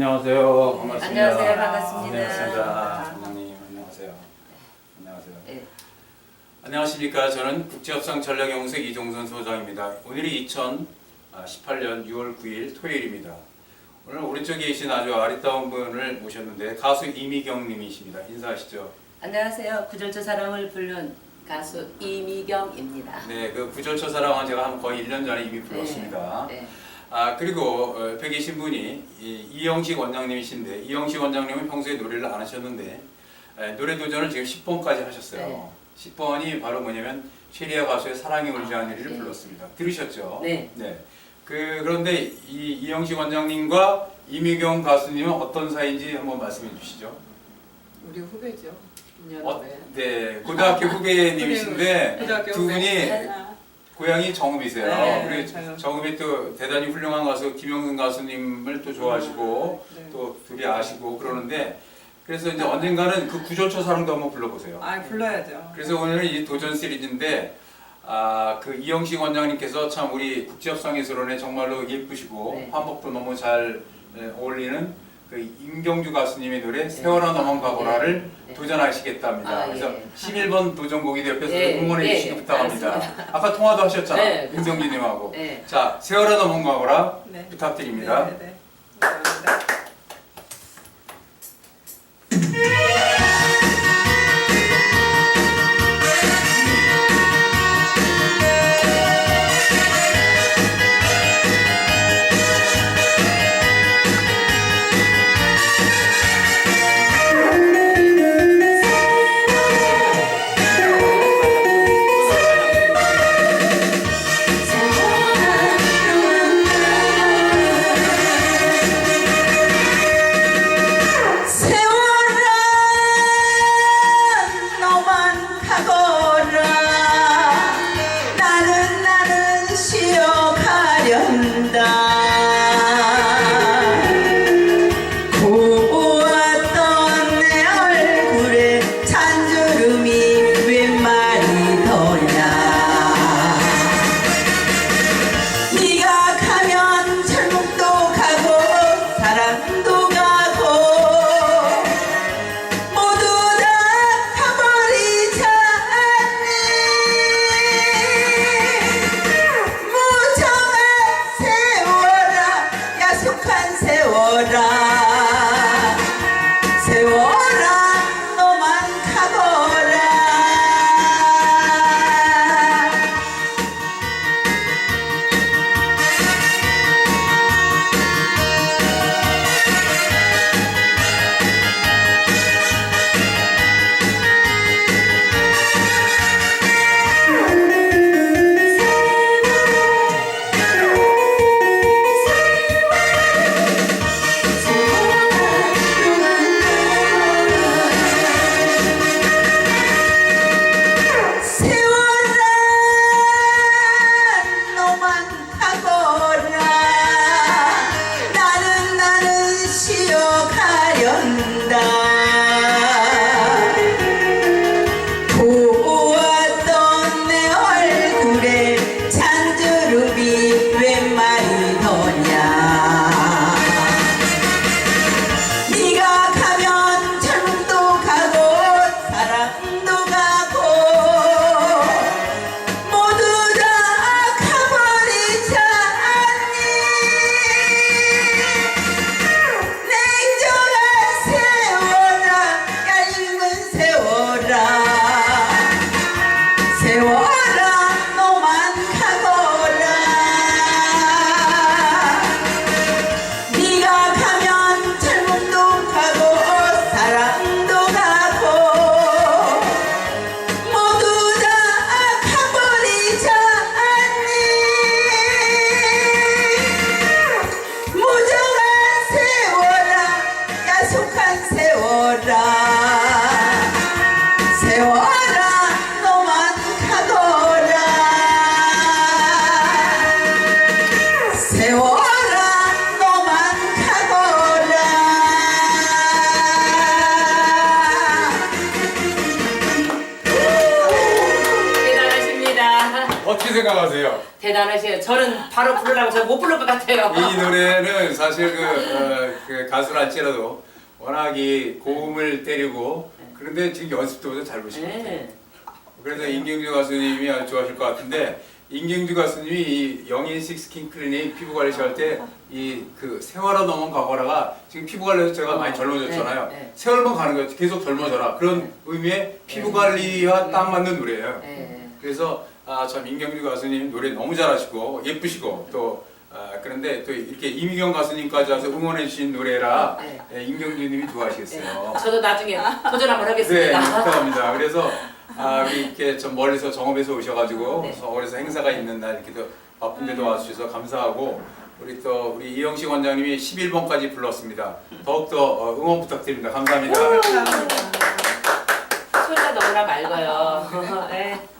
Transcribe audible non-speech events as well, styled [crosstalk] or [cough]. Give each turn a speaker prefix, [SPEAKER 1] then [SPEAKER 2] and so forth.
[SPEAKER 1] 안녕하세요. 반갑습니다.
[SPEAKER 2] 안녕하세요. 반갑습니다.
[SPEAKER 1] 안녕하십니까. 원장님 안녕하세요. 안녕하세요.
[SPEAKER 2] 네.
[SPEAKER 1] 안녕하십니까. 저는 국제협상 전략연구소 이종선 소장입니다. 오늘이 2018년 6월 9일 토요일입니다. 오늘 오른쪽에 계신 아주 아리따운 분을 모셨는데 가수 이미경 님이십니다. 인사하시죠.
[SPEAKER 2] 안녕하세요. 구절초 사랑을 부른 가수 이미경입니다.
[SPEAKER 1] 네, 그 구절초 사랑은 제가 한 거의 1년 전에 이미 불렀습니다.
[SPEAKER 2] 네.
[SPEAKER 1] 아 그리고 어, 옆에 계신 분이 이, 이영식 원장님이신데 이영식 원장님은 평소에 노래를 안 하셨는데 에, 노래 도전을 지금 10번까지 하셨어요. 10번이 바로 뭐냐면 최리아 가수의 사랑이 울지 않으리를
[SPEAKER 2] 네.
[SPEAKER 1] 불렀습니다. 들으셨죠?
[SPEAKER 2] 네.
[SPEAKER 1] 그 그런데 이 이영식 원장님과 이미경 가수님은 어떤 사이인지 한번 말씀해 주시죠.
[SPEAKER 3] 우리 후배죠.
[SPEAKER 1] 어,
[SPEAKER 3] 네.
[SPEAKER 1] 네, 고등학교 [laughs] 후배님이신데
[SPEAKER 3] 고등학교
[SPEAKER 1] 두. 분이
[SPEAKER 3] 아,
[SPEAKER 1] 고향이 정읍이세요.
[SPEAKER 3] 네,
[SPEAKER 1] 그리고
[SPEAKER 3] 저요.
[SPEAKER 1] 정읍이 또 대단히 훌륭한 가수 김영근 가수님을 또 좋아하시고
[SPEAKER 3] 네.
[SPEAKER 1] 또 둘이 아시고 그러는데 그래서 이제 언젠가는 그 구절초 사랑도 한번 불러보세요.
[SPEAKER 3] 아 불러야죠.
[SPEAKER 1] 그래서 오늘은 이 도전 시리즈인데 아 그 이영식 원장님께서 참 우리 국제협상예술원에 정말로 예쁘시고
[SPEAKER 2] 네.
[SPEAKER 1] 환복도 너무 잘 에, 어울리는 그 임경주 가수님의 노래 세월아 넘어가거라를
[SPEAKER 2] 네.
[SPEAKER 1] 도전하시겠답니다.
[SPEAKER 2] 아,
[SPEAKER 1] 그래서
[SPEAKER 2] 예.
[SPEAKER 1] 11번 도전곡이 옆에서
[SPEAKER 2] 예,
[SPEAKER 1] 응원해
[SPEAKER 2] 예,
[SPEAKER 1] 주시기
[SPEAKER 2] 예,
[SPEAKER 1] 부탁합니다.
[SPEAKER 2] 알겠습니다.
[SPEAKER 1] 아까 통화도 하셨잖아.
[SPEAKER 2] 네.
[SPEAKER 1] 임경주님하고.
[SPEAKER 2] 네.
[SPEAKER 1] 자, 세월아 넘어가거라
[SPEAKER 3] 네.
[SPEAKER 1] 부탁드립니다.
[SPEAKER 3] 네, 네, 네. 감사합니다. [laughs]
[SPEAKER 4] 거라
[SPEAKER 1] 생각하세요?
[SPEAKER 2] 대단하세요. 저는 바로 부르라고 저는 못 부를 것 같아요.
[SPEAKER 1] 이 노래는 사실 그, 어, 그 가수랄지라도 워낙 이 고음을 때리고 그런데 지금 연습도 잘 보시고
[SPEAKER 2] 네.
[SPEAKER 1] 그래서 임경주 가수님이 아주 좋아하실 것 같은데 임경주 가수님이 이 영인 식 스킨 클리닉 피부 관리 할때 이 그 세월아 넘은 과거라가 지금 피부 관리에서 제가 많이 젊어졌잖아요.
[SPEAKER 2] 네, 네.
[SPEAKER 1] 세월만 가는 거예요. 계속 젊어져라. 그런 의미의 피부 관리와 딱 맞는 노래예요.
[SPEAKER 2] 네.
[SPEAKER 1] 그래서 아, 참 임경주 가수님 노래 너무 잘하시고 예쁘시고 또 아, 그런데 또 이렇게 이미경 가수님까지 와서 응원해 주신 노래라
[SPEAKER 2] 네.
[SPEAKER 1] 예, 임경주님이
[SPEAKER 2] 네.
[SPEAKER 1] 좋아하시겠어요.
[SPEAKER 2] 저도 나중에 도전 한번
[SPEAKER 1] 네,
[SPEAKER 2] 하겠습니다.
[SPEAKER 1] 부탁합니다. 그래서 아, 우리 이렇게 좀 멀리서 정읍에서 오셔가지고
[SPEAKER 2] 네.
[SPEAKER 1] 서울에서 행사가 있는 날 이렇게 또 바쁜데도 와주셔서 감사하고 우리 또 우리 이영식 원장님이 11번까지 불렀습니다. 더욱더 어, 응원 부탁드립니다. 감사합니다.
[SPEAKER 3] 감사합니다.
[SPEAKER 2] 소리가 너무나 맑아요. [laughs] 네.